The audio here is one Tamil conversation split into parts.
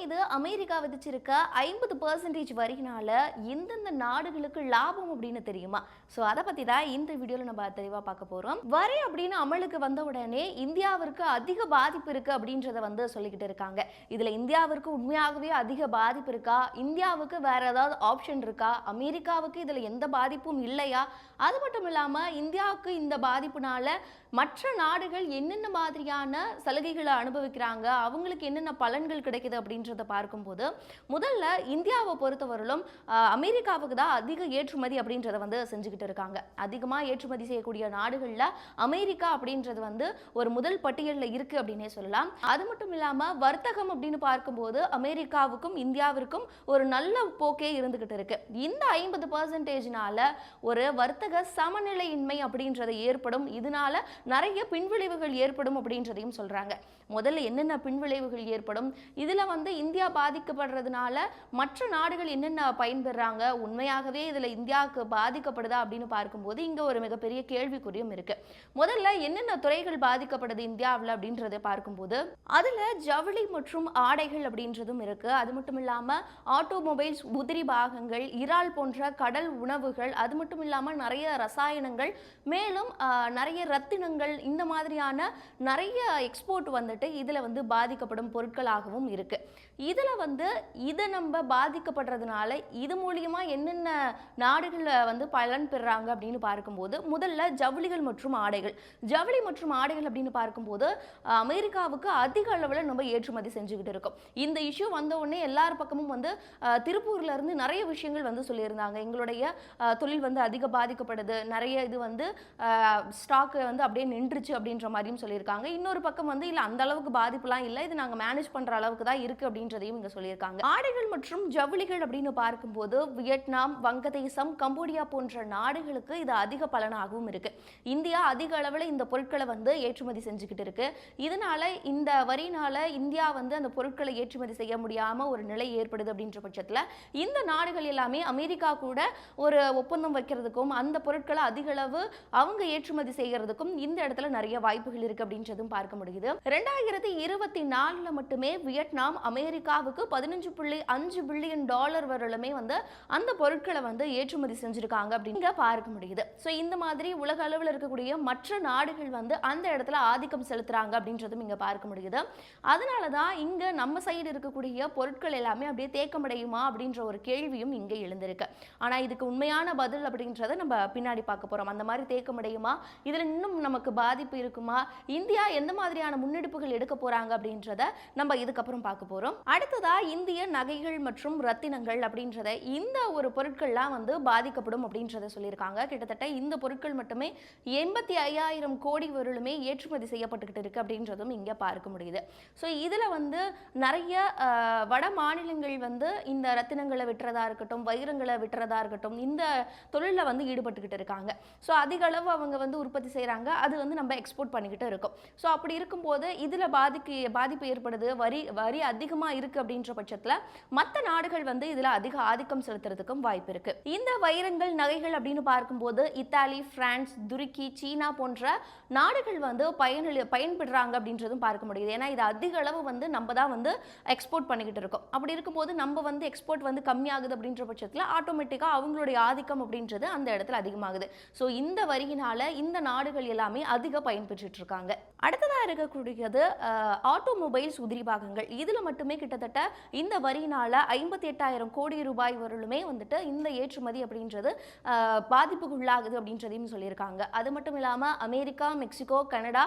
மீது அமெரிக்கா விதிச்சிருக்க ஐம்பது பர்சன்டேஜ் வரியினால எந்தெந்த நாடுகளுக்கு லாபம் அப்படின்னு தெரியுமா? ஸோ அதை பற்றி தான் இந்த வீடியோவில் நம்ம தெளிவாக பார்க்க போகிறோம் வரி அப்படின்னு அமலுக்கு வந்த உடனே இந்தியாவிற்கு அதிக பாதிப்பு இருக்குது அப்படின்றத வந்து சொல்லிக்கிட்டு இருக்காங்க. இதில் இந்தியாவிற்கு உண்மையாகவே அதிக பாதிப்பு இருக்கா? இந்தியாவுக்கு வேற ஏதாவது ஆப்ஷன் இருக்கா? அமெரிக்காவுக்கு இதில் எந்த பாதிப்பும் இல்லையா? அது மட்டும் இல்லாமல் இந்தியாவுக்கு இந்த பாதிப்புனால மற்ற நாடுகள் என்னென்ன மாதிரியான சலுகைகளை அனுபவிக்கிறாங்க? அவங்களுக்கு என்னென்ன பலன்கள் கிடைக்குது அப்படின்ற அப்படின்றத பார்க்கும்போது முதல்ல இந்தியாவை பொறுத்தவரையிலும் அமெரிக்காவுக்கு தான் அதிக ஏற்றுமதி அப்படின்றத வந்து செஞ்சுக்கிட்டு இருக்காங்க. அதிகமாக ஏற்றுமதி செய்யக்கூடிய நாடுகளில் அமெரிக்கா அப்படின்றது வந்து ஒரு முதல் பட்டியலில் இருக்கு அப்படின்னே சொல்லலாம். அது மட்டும் இல்லாமல் வர்த்தகம் அப்படின்னு பார்க்கும்போது அமெரிக்காவுக்கும் இந்தியாவிற்கும் ஒரு நல்ல போக்கே இருந்துகிட்டு இருக்கு. இந்த ஐம்பது பர்சன்டேஜ்னால ஒரு வர்த்தக சமநிலையின்மை அப்படின்றது ஏற்படும். இதனால நிறைய பின்விளைவுகள் ஏற்படும் அப்படின்றதையும் சொல்றாங்க. முதல்ல என்னென்ன பின்விளைவுகள் ஏற்படும்? இதுல வந்து இந்தியா பாதிக்கப்படுறதுனால மற்ற நாடுகள் என்னென்ன பயன்பெறாங்க? உண்மையாகவே இதில் இந்தியாவுக்கு பாதிக்கப்படுதா அப்படின்னு பார்க்கும்போது இங்கே ஒரு மிகப்பெரிய கேள்விக்குறியும் இருக்கு. முதல்ல என்னென்ன துறைகள் பாதிக்கப்படுது இந்தியாவில் அப்படின்றத பார்க்கும்போது அதில் ஜவுளி மற்றும் ஆடைகள் அப்படின்றதும் இருக்கு. அது மட்டும் இல்லாமல் ஆட்டோமொபைல்ஸ் உதிரி பாகங்கள் இறால் போன்ற கடல் உணவுகள் அது மட்டும் இல்லாமல் நிறைய ரசாயனங்கள் மேலும் நிறைய ரத்தினங்கள் இந்த மாதிரியான நிறைய எக்ஸ்போர்ட் வந்துட்டு இதில் வந்து பாதிக்கப்படும் பொருட்களாகவும் இருக்குது இதில் வந்து இதை நம்ம பாதிக்கப்படுறதுனால இது மூலியமாக என்னென்ன நாடுகளில் வந்து பலன் பெறுறாங்க அப்படின்னு பார்க்கும்போது முதல்ல ஜவுளிகள் மற்றும் ஆடைகள். ஜவுளி மற்றும் ஆடைகள் அப்படின்னு பார்க்கும்போது அமெரிக்காவுக்கு அதிக அளவில் நம்ம ஏற்றுமதி செஞ்சுக்கிட்டு இருக்கோம். இந்த இஷ்யூ வந்த உடனே எல்லார் பக்கமும் வந்து திருப்பூர்லேருந்து திருப்பூர்ல இருந்து நிறைய விஷயங்கள் வந்து சொல்லியிருந்தாங்க. எங்களுடைய தொழில் வந்து அதிக பாதிக்கப்படுது. நிறைய இது வந்து ஸ்டாக்கு வந்து அப்படியே நின்றுச்சு அப்படின்ற மாதிரியும் சொல்லியிருக்காங்க. இன்னொரு பக்கம் வந்து இல்லை அந்த அளவுக்கு பாதிப்புலாம் இல்லை. இது நாங்கள் மேனேஜ் பண்ணுற அளவுக்கு தான் இருக்குது அப்படின்னு அப்படின்றதையும் இங்க சொல்லியிருக்காங்க. ஆடைகள் மற்றும் ஜவுளிகள் அப்படின்னு பார்க்கும்போது வியட்நாம் வங்கதேசம் கம்போடியா போன்ற நாடுகளுக்கு இது அதிக பலனாகவும் இருக்கு. இந்தியா அதிக அளவில் இந்த பொருட்களை வந்து ஏற்றுமதி செஞ்சுக்கிட்டு இருக்கு. இதனால இந்த வரினால இந்தியா வந்து அந்த பொருட்களை ஏற்றுமதி செய்ய முடியாம ஒரு நிலை ஏற்படுது அப்படின்ற பட்சத்துல இந்த நாடுகள் எல்லாமே அமெரிக்கா கூட ஒரு ஒப்பந்தம் வைக்கிறதுக்கும் அந்த பொருட்களை அதிக அளவு அவங்க ஏற்றுமதி செய்யறதுக்கும் இந்த இடத்துல நிறைய வாய்ப்புகள் இருக்கு அப்படின்றதும் பார்க்க முடியுது. ரெண்டாயிரத்தி இருபத்தி நாலுல மட்டுமே வியட்நாம் அமெரிக்காவுக்கு பதினஞ்சு புள்ளி அஞ்சு பில்லியன் டாலர் வரலுமே வந்து அந்த பொருட்களை வந்து ஏற்றுமதி செஞ்சிருக்காங்க அப்படின்னு பார்க்க முடியுது. ஸோ இந்த மாதிரி உலக அளவில் இருக்கக்கூடிய மற்ற நாடுகள் வந்து அந்த இடத்துல ஆதிக்கம் செலுத்துறாங்க அப்படின்றதும் இங்கே பார்க்க முடியுது. அதனால தான் இங்கே நம்ம சைடு இருக்கக்கூடிய பொருட்கள் எல்லாமே அப்படியே தேக்கமடையுமா அப்படின்ற ஒரு கேள்வியும் இங்கே எழுந்திருக்கு. ஆனால் இதுக்கு உண்மையான பதில் அப்படின்றத நம்ம பின்னாடி பார்க்க போகிறோம் அந்த மாதிரி தேக்கமடையுமா? இதில் இன்னும் நமக்கு பாதிப்பு இருக்குமா? இந்தியா எந்த மாதிரியான முன்னெடுப்புகள் எடுக்க போகிறாங்க அப்படின்றத நம்ம இதுக்கப்புறம் பார்க்க போகிறோம் அடுத்ததா இந்திய நகைகள் மற்றும் ரத்தினங்கள் அப்படின்றத இந்த ஒரு பொருட்கள்லாம் வந்து பாதிக்கப்படும் அப்படின்றத சொல்லியிருக்காங்க. கிட்டத்தட்ட இந்த பொருட்கள் மட்டுமே எண்பத்தி ஐயாயிரம் கோடி வரலுமே ஏற்றுமதி செய்யப்பட்டுக்கிட்டு இருக்கு அப்படின்றதும் இங்கே பார்க்க முடியுது. ஸோ இதில் வந்து நிறைய வட மாநிலங்கள் வந்து இந்த ரத்தினங்களை விட்டுறதா இருக்கட்டும் வைரங்களை விட்டுறதா இருக்கட்டும் இந்த தொழிலில் வந்து ஈடுபட்டுக்கிட்டு இருக்காங்க. ஸோ அதிக அளவு அவங்க வந்து உற்பத்தி செய்கிறாங்க அது வந்து நம்ம எக்ஸ்போர்ட் பண்ணிக்கிட்டு இருக்கோம். ஸோ அப்படி இருக்கும்போது இதில் பாதிக்கு பாதிப்பு ஏற்படுது வரி வரி அதிகமாக இருக்குது அப்படின்ற பட்சத்தில் மற்ற நாடுகள் வந்து இதில் அதிக ஆதிக்கம் செலுத்துறதுக்கும் வாய்ப்பு இருக்கு. இந்த வைரங்கள் நகைகள் அப்படின்னு பார்க்கும்போது இத்தாலி பிரான்ஸ் துருக்கி சீனா போன்ற நாடுகள் வந்து பயனளி பயன்படுறாங்க அப்படின்றதும் பார்க்க முடியுது. ஏன்னா இது அதிக அளவு வந்து நம்ம தான் வந்து எக்ஸ்போர்ட் பண்ணிக்கிட்டு இருக்கோம். அப்படி இருக்கும்போது நம்ம வந்து எக்ஸ்போர்ட் வந்து கம்மியாகுது அப்படின்ற பட்சத்தில் ஆட்டோமேட்டிக்காக அவங்களுடைய ஆதிக்கம் அப்படின்றது அந்த இடத்துல அதிகமாகுது. ஸோ இந்த வரியினால இந்த நாடுகள் எல்லாமே அதிக பயன்பெற்றுட்டு இருக்காங்க. அடுத்ததாக இருக்கக்கூடியது ஆட்டோமொபைல்ஸ் உதிரி பாகங்கள். இதில் மட்டுமே கிட்டத்தட்ட இந்த வரியினால ஐம்பத்தி எட்டாயிரம் கோடி ரூபாய் வரலுமே வந்துட்டு இந்த ஏற்றுமதி அப்படின்றது பாதிப்புக்குள்ளாகுது அப்படின்றதையும் சொல்லியிருக்காங்க. அது மட்டும் இல்லாமல் அமெரிக்கா மெக்சிகோ கனடா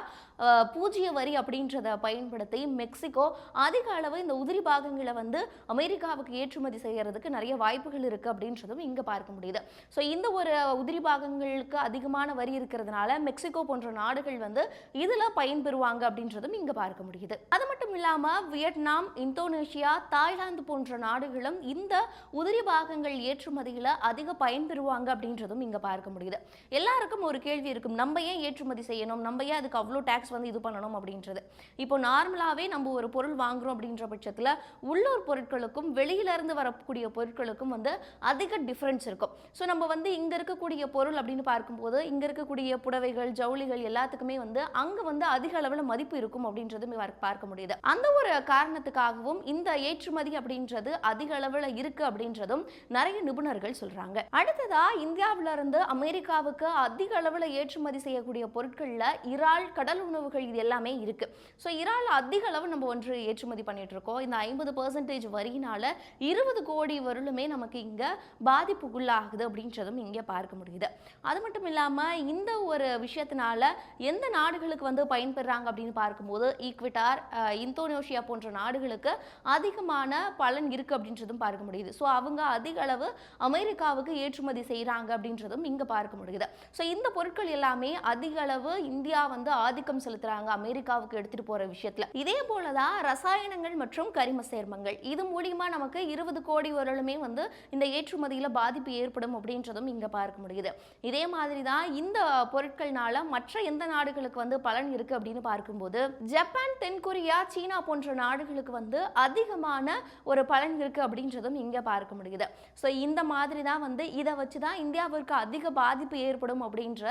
பூஜ்ஜிய வரி அப்படின்றத பயன்படுத்தி மெக்சிகோ அதிக அளவு இந்த உதிரி பாகங்களை வந்து அமெரிக்காவுக்கு ஏற்றுமதி செய்யறதுக்கு நிறைய வாய்ப்புகள் இருக்கு அப்படின்றதும் இங்க பார்க்க முடியுது. ஸோ இந்த ஒரு உதிரி பாகங்களுக்கு அதிகமான வரி இருக்கிறதுனால மெக்சிகோ போன்ற நாடுகள் வந்து இதுல பயன்பெறுவாங்க அப்படின்றதும் இங்க பார்க்க முடியுது. அது மட்டும் இல்லாம வியட்நாம் இந்தோனேஷியா தாய்லாந்து போன்ற நாடுகளும் இந்த உதிரி பாகங்கள் ஏற்றுமதியில் அதிக பயன்பெறுவாங்க அப்படின்றதும் இங்க பார்க்க முடியுது. எல்லாருக்கும் ஒரு கேள்வி இருக்கும். நம்ம ஏன் ஏற்றுமதி செய்யணும்? நம்ம ஏன் அதுக்கு அவ்வளோ டேக்ஸ் வந்து இது பண்ணணும் அப்படின்றது. இப்போ நார்மலாகவே நம்ம ஒரு பொருள் வாங்குறோம் அப்படின்ற பட்சத்தில் உள்ளூர் பொருட்களுக்கும் வெளியில இருந்து வரக்கூடிய பொருட்களுக்கும் வந்து அதிக டிஃப்ரென்ஸ் இருக்கும். ஸோ நம்ம வந்து இங்கே இருக்கக்கூடிய பொருள் அப்படின்னு பார்க்கும்போது இங்கே இருக்கக்கூடிய புடவைகள் ஜவுளிகள் எல்லாத்துக்குமே வந்து அங்கே வந்து அதிக அளவில் மதிப்பு இருக்கும் அப்படின்றது பார்க்க முடியுது. அந்த ஒரு காரணத்துக்காகவும் மூலியமாகவும் இந்த ஏற்றுமதி அப்படின்றது அதிக அளவில் இருக்கு அப்படின்றதும் நிறைய நிபுணர்கள் சொல்றாங்க. அடுத்ததா இந்தியாவில இருந்து அமெரிக்காவுக்கு அதிக அளவில் ஏற்றுமதி செய்யக்கூடிய பொருட்கள்ல இறால் கடல் உணவுகள் இது எல்லாமே இருக்கு. ஸோ இறால் அதிக அளவு நம்ம ஒன்று ஏற்றுமதி பண்ணிட்டு இருக்கோம். இந்த ஐம்பது பர்சன்டேஜ் வரியினால இருபது கோடி வருளுமே நமக்கு இங்க பாதிப்புக்குள்ளாகுது அப்படின்றதும் இங்கே பார்க்க முடியுது. அது மட்டும் இல்லாம இந்த ஒரு விஷயத்தினால எந்த நாடுகளுக்கு வந்து பயன்பெறாங்க அப்படின்னு பார்க்கும்போது ஈக்விட்டார் இந்தோனேஷியா போன்ற நாடுகளுக்கு அதிகமான பலன் இருக்குது அப்படின்றதும் பார்க்க முடியுது. ஸோ அவங்க அதிக அளவு அமெரிக்காவுக்கு ஏற்றுமதி செய்கிறாங்க அப்படின்றதும் இங்கே பார்க்க முடியுது. ஸோ இந்த பொருட்கள் எல்லாமே அதிக அளவு இந்தியா வந்து ஆதிக்கம் செலுத்துகிறாங்க அமெரிக்காவுக்கு எடுத்துகிட்டு போகிற விஷயத்தில். இதே போல தான் ரசாயனங்கள் மற்றும் கரிம சேர்மங்கள். இது மூலியமாக நமக்கு இருபது கோடி வரலுமே வந்து இந்த ஏற்றுமதியில் பாதிப்பு ஏற்படும் அப்படின்றதும் இங்கே பார்க்க முடியுது. இதே மாதிரி தான் இந்த பொருட்கள்னால மற்ற எந்த நாடுகளுக்கு வந்து பலன் இருக்குது அப்படின்னு பார்க்கும்போது ஜப்பான் தென்கொரியா சீனா போன்ற நாடுகளுக்கு வந்து அதிகமான ஒரு பலன் இருக்குது அப்படின்றதும் இங்கே பார்க்க முடியுது. ஸோ இந்த மாதிரி தான் வந்து இதை வச்சு தான் இந்தியாவிற்கு அதிக பாதிப்பு ஏற்படும் அப்படின்ற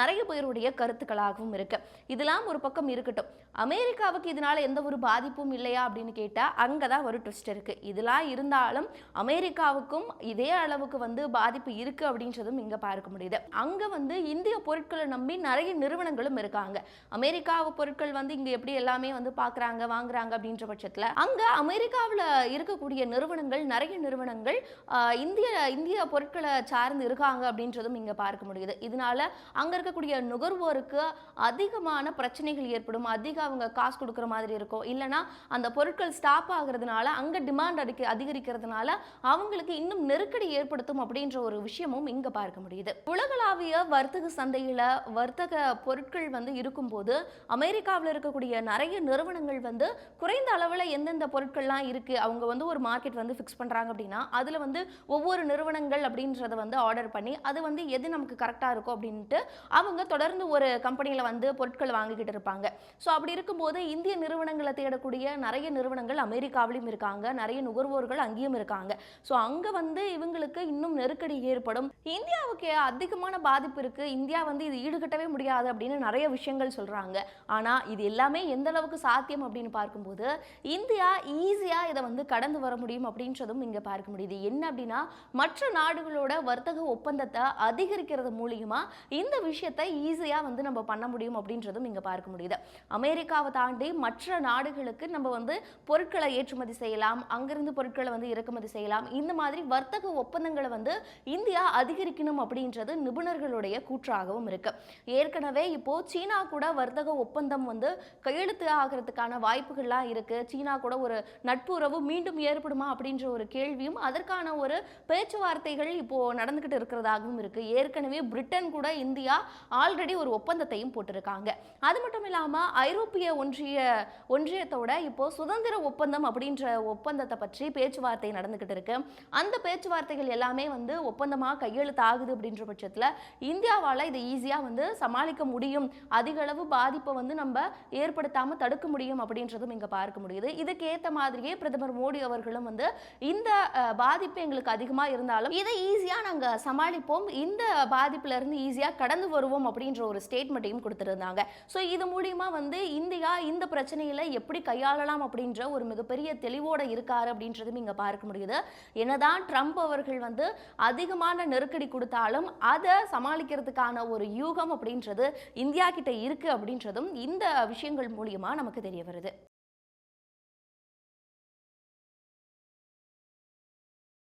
நிறைய பேருடைய கருத்துக்களாகவும் இருக்குது இதெல்லாம் ஒரு பக்கம் இருக்கட்டும். அமெரிக்காவுக்கு இதனால் எந்த ஒரு பாதிப்பும் இல்லையா அப்படின்னு கேட்டால் அங்கே தான் ஒரு ட்விஸ்ட் இருக்குது இதெல்லாம் இருந்தாலும் அமெரிக்காவுக்கும் இதே அளவுக்கு வந்து பாதிப்பு இருக்குது அப்படின்றதும் இங்கே பார்க்க முடியுது. அங்கே வந்து இந்திய பொருட்களை நம்பி நிறைய நிறுவனங்களும் இருக்காங்க. அமெரிக்காவை பொருட்கள் வந்து இங்கே எப்படி எல்லாமே வந்து பார்க்குறாங்க வாங்குறாங்க அப்படின்ற பட்சத்தில் அங்க அமெரிக்காவில் இருக்கக்கூடிய நிறுவனங்கள் நிறைய நிறுவனங்கள் இந்திய இந்திய பொருட்களை சார்ந்து இருக்காங்க அப்படின்றதும் இங்கே பார்க்க முடியுது. இதனால அங்கே இருக்கக்கூடிய நுகர்வோருக்கு அதிகமான பிரச்சனைகள் ஏற்படும். அதிக அவங்க காசு கொடுக்குற மாதிரி இருக்கும். இல்லைன்னா அந்த பொருட்கள் ஸ்டாப் ஆகுறதுனால அங்கே டிமாண்ட் அடிக்க அதிகரிக்கிறதுனால அவங்களுக்கு இன்னும் நெருக்கடி ஏற்படுத்தும் அப்படின்ற ஒரு விஷயமும் இங்கே பார்க்க முடியுது. உலகளாவிய வர்த்தக சந்தையில் வர்த்தக பொருட்கள் வந்து இருக்கும்போது அமெரிக்காவில் இருக்கக்கூடிய நிறைய நிறுவனங்கள் வந்து குறைந்த அளவில் எந்தெந்த பொருட்கள்லாம் இருக்குது அவங்க வந்து ஒரு மார்க்கெட் வந்து ஃபிக்ஸ் பண்ணுறாங்க அப்படின்னா அதில் வந்து ஒவ்வொரு நிறுவனங்கள் அப்படின்றத வந்து ஆர்டர் பண்ணி அது வந்து எது நமக்கு கரெக்டாக இருக்கும் அப்படின்ட்டு அவங்க தொடர்ந்து ஒரு கம்பெனியில் வந்து பொருட்கள் வாங்கிக்கிட்டு இருப்பாங்க. ஸோ அப்படி இருக்கும்போது இந்திய நிறுவனங்களை தேடக்கூடிய நிறைய நிறுவனங்கள் அமெரிக்காவிலும் இருக்காங்க. நிறைய நுகர்வோர்கள் அங்கேயும் இருக்காங்க. ஸோ அங்கே வந்து இவங்களுக்கு இன்னும் நெருக்கடி ஏற்படும். இந்தியாவுக்கு அதிகமான பாதிப்பு இருக்குது இந்தியா வந்து இது ஈடுகட்டவே முடியாது அப்படின்னு நிறைய விஷயங்கள் சொல்கிறாங்க ஆனால் இது எல்லாமே எந்த அளவுக்கு சாத்தியம் அப்படின்னு பார்க்கும்போது இந்தியா ஈஸியாக இதை வந்து கடந்து வர முடியும் அப்படின்றதும் இங்கே பார்க்க முடியுது. என்ன அப்படின்னா மற்ற நாடுகளோட வர்த்தக ஒப்பந்தத்தை அதிகரிக்கிறது மூலியமா இந்த விஷயத்தை ஈஸியாக வந்து நம்ம பண்ண முடியும் அப்படின்றதும் இங்கே பார்க்க முடியுது. அமெரிக்காவை தாண்டி மற்ற நாடுகளுக்கு நம்ம வந்து பொருட்களை ஏற்றுமதி செய்யலாம் அங்கிருந்து பொருட்களை வந்து இறக்குமதி செய்யலாம். இந்த மாதிரி வர்த்தக ஒப்பந்தங்களை வந்து இந்தியா அதிகரிக்கணும் அப்படின்றது நிபுணர்களுடைய கூற்றாகவும் இருக்கு. ஏற்கனவே இப்போ சீனா கூட வர்த்தக ஒப்பந்தம் வந்து கையெழுத்து ஆகிறதுக்கான வாய்ப்புகள்லாம் இருக்கு. சீனா கூட ஒரு நட்புறவு மீண்டும் ஏற்படுமா அப்படின்ற ஒரு கேள்வியும் அதற்கான ஒரு பேச்சுவார்த்தைகள் இப்போ நடந்துகிட்டு இருக்கிறதாகவும் இருக்கு. ஏற்கனவே பிரிட்டன் கூட இந்தியா ஆல்ரெடி ஒரு ஒப்பந்தத்தையும் போட்டிருக்காங்க. அது மட்டும் இல்லாமல் ஐரோப்பிய ஒன்றிய ஒன்றியத்தோட இப்போ சுதந்திர ஒப்பந்தம் அப்படின்ற ஒப்பந்தத்தை பற்றி பேச்சுவார்த்தை நடந்துகிட்டு இருக்கு. அந்த பேச்சுவார்த்தைகள் எல்லாமே வந்து ஒப்பந்தமாக கையெழுத்து ஆகுது அப்படின்ற பட்சத்தில் இந்தியாவால் இதை ஈஸியாக வந்து சமாளிக்க முடியும். அதிகளவு பாதிப்பை வந்து நம்ம ஏற்படுத்தாமல் தடுக்க முடியும் அப்படின்றதும் இங்கே பார்க்க முடியுது. இதுக்கு ஏற்ற மாதிரியே பிரதமர் மோடி அவர்களும் வந்து இந்த பாதிப்பு எங்களுக்கு அதிகமாக இருந்தாலும் இதை ஈஸியாக நாங்கள் சமாளிப்போம். இந்த பாதிப்புலேருந்து ஈஸியாக கடந்து வருவோம் அப்படின்ற ஒரு ஸ்டேட்மெண்ட்டையும் கொடுத்துருந்தாங்க. ஸோ இது மூலியமாக வந்து இந்தியா இந்த பிரச்சனையில் எப்படி கையாளலாம் அப்படின்ற ஒரு மிகப்பெரிய தெளிவோடு இருக்காரு அப்படின்றதும் இங்கே பார்க்க முடியுது. என்னதான் ட்ரம்ப் அவர்கள் வந்து அதிகமான நெருக்கடி கொடுத்தாலும் அதை சமாளிக்கிறதுக்கான ஒரு யூகம் அப்படின்றது இந்தியா கிட்ட இருக்கு அப்படின்றதும் இந்த விஷயங்கள் மூலியமா நமக்கு தெரிய வருது.